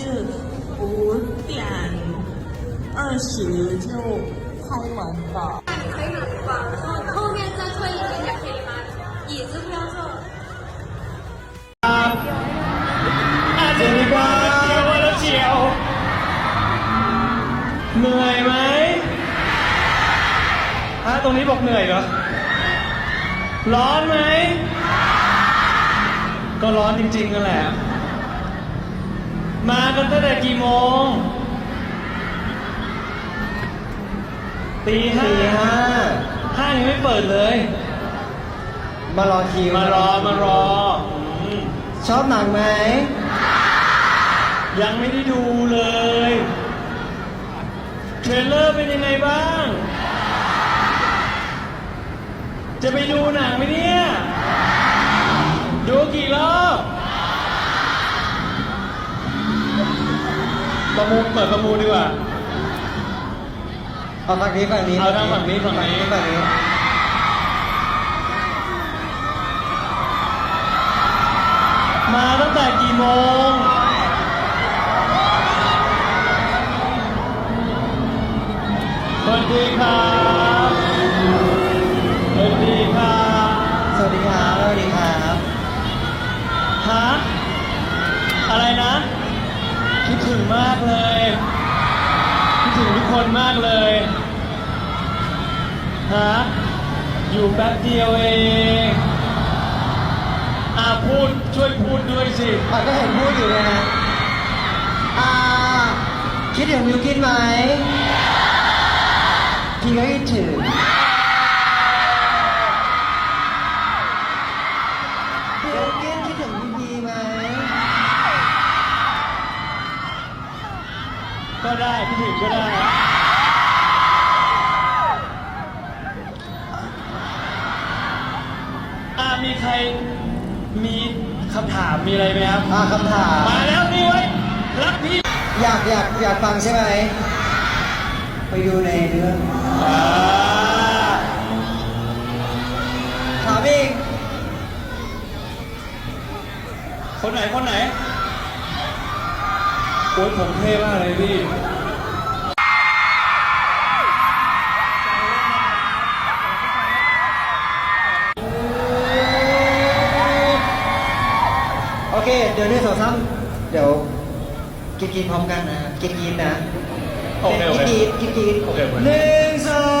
是五点二十就开门的。可以拿吧，然后后面再退一点点可以吗？椅子不要坐。 สวัสดีครับเชียวแล้วเชียว เหนื่อยไหมฮะตรงนี้บอกเหนื่อยเหรอ ร้อนไหม ก็ร้อนจริงๆนั่นแหละ มากันตั้งแต่กี่โมงตีห้าตีห้าห้างยังไม่เปิดเลย มารอคิวมารอมารออืมชอบหนังไหม ยังไม่ได้ดูเลยเทรลเลอร์เป็นยังไงบ้าง จะไปดูหนังไหมเนี่ย ดูกี่รอบ ประมูลเปิดประมูลดีกว่า เอาฝั่งนี้ฝั่งนี้เอาทางฝั่งนี้ฝั่งนี้ ฝั่งนี้มาตั้งแต่กี่โมง สวัสดีครับ สวัสดีครับ สวัสดีครับสวัสดีครับ ฮะ อะไรนะ คิดถึง มากเลยคิดถึงทุกคนมากเลยฮะอยู่แป๊บเดียวเองอ่าพูดช่วยพูดด้วยสิอะก็เห็นพูดอยู่เลยนะอ่าคิดถึงมิวกินไหมพี่ก็คิดถึง ก็ได้พี่ถึงก็ได้อ่ามีใครมีคำถามมีอะไรไหมครับ อ่าคำถาม มาแล้วนี่ไว้ยรักพี่อยากอยากอยากฟังใช่ไหม ไปดูในเรื่องอ่าถามอีกคนไหนคนไหน โอ้ยผมเท่มากเลยพี่โอเค เดี๋ยวหนึ่งสองสามเดี๋ยวกินกินพร้อมกันนะ กินกินนะโอเคโอเคกินกินกินกินโอเคโอเค หนึ่งสอง